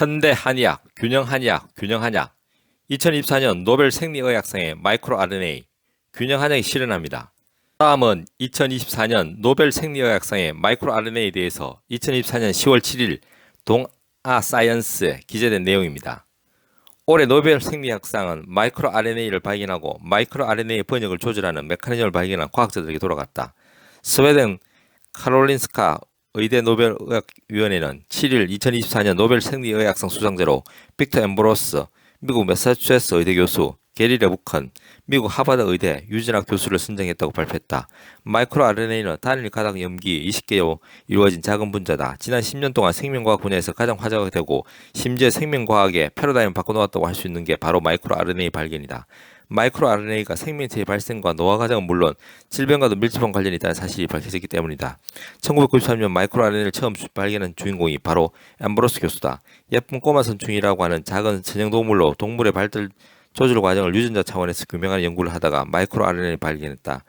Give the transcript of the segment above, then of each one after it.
현대 한의학, 균형 한의학, 균형 한약. 2024년 노벨 생리의학상의 마이크로 RNA, 균형 한약이 실현합니다. 다음은 2024년 노벨 생리의학상의 마이크로 RNA에 대해서 2024년 10월 7일 동아 사이언스에 기재된 내용입니다. 올해 노벨 생리학상은 마이크로 RNA를 발견하고 마이크로 RNA 번역을 조절하는 메커니즘을 발견한 과학자들에게 돌아갔다. 스웨덴 카롤린스카 의대 노벨의학위원회는 7일 2024년 노벨 생리의학상 수상자로 빅터 엠브로스, 미국 매사추세츠 의대 교수, 게리 레부컨, 미국 하버드 의대 유진학 교수를 선정했다고 발표했다. 마이크로 RNA는 단일 가닥 염기 20개로 이루어진 작은 분자다. 지난 10년 동안 생명과학 분야에서 가장 화제가 되고 심지어 생명과학의 패러다임을 바꿔놓았다고 할 수 있는 게 바로 마이크로 RNA 발견이다. 마이크로 RNA가 생명체의 발생과 노화 과정은 물론 질병과도 밀접한 관련이 있다는 사실이 밝혀졌기 때문이다. 1993년 마이크로 RNA를 처음 발견한 주인공이 바로 엠브로스 교수다. 예쁜 꼬마 선충이라고 하는 작은 전형 동물로 동물의 발달 조절 과정을 유전자 차원에서 규명하는 연구를 하다가 마이크로 RNA를 발견했다.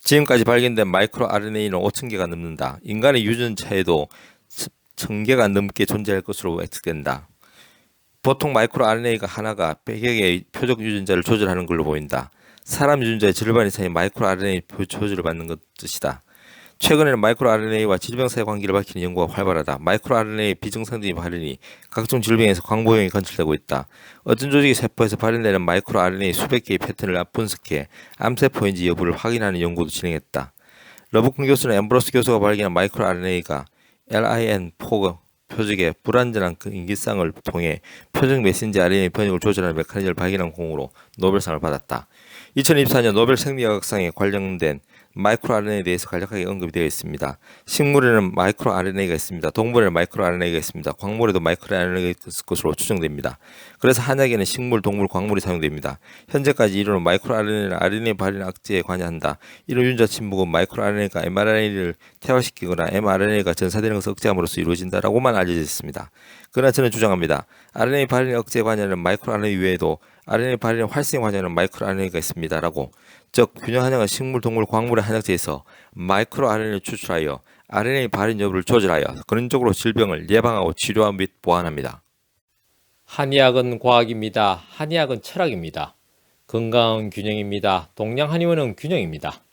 지금까지 발견된 마이크로 RNA는 5천 개가 넘는다. 인간의 유전자에도 천 개가 넘게 존재할 것으로 예측된다. 보통 마이크로 RNA가 하나가 100여 개의 표적 유전자를 조절하는 걸로 보인다. 사람 유전자의 절반 이상이 마이크로 RNA 조절을 받는 것 뜻이다. 최근에는 마이크로 RNA와 질병 사이 관계를 밝히는 연구가 활발하다. 마이크로 RNA 비정상적인 발현이 각종 질병에서 광보형이 관찰되고 있다. 어떤 조직의 세포에서 발현되는 마이크로 RNA 수백 개의 패턴을 분석해 암세포인지 여부를 확인하는 연구도 진행했다. 러브콘 교수는 엠브로스 교수가 발견한 마이크로 RNA가 LIN4 표적의 불완전한 그 인기상을 통해 표적 메신저 RNA 번역을 조절하는 메커니즘을 발견한 공으로 노벨상을 받았다. 2024년 노벨 생리학상에 관련된 마이크로 RNA에 대해서 간략하게 언급이 되어 있습니다. 식물에는 마이크로 RNA가 있습니다. 동물에는 마이크로 RNA가 있습니다. 광물에도 마이크로 RNA가 있을 것으로 추정됩니다. 그래서 한약에는 식물, 동물, 광물이 사용됩니다. 현재까지 이론은 마이크로 RNA는 RNA 발현 악재에 관여한다. 이런 유전자 침묵은 마이크로 RNA가 mRNA를 퇴화시키거나 mRNA가 전사되는 것을 억제함으로써 이루어진다라고만 알려져 있습니다. 그러나 저는 주장합니다. RNA 발현 억제에 관여하는 마이크로 RNA 외에도 RNA 발현 활성에 관여하는 마이크로 RNA가 있습니다라고 즉 균형 한약은 식물, 동물, 광물의 한약재에서 마이크로 RNA를 추출하여 RNA 발현 여부를 조절하여 근원적으로 질병을 예방하고 치료하고 및 보완합니다. 한의학은 과학입니다. 한의학은 철학입니다. 건강은 균형입니다. 동양 한의원은 균형입니다.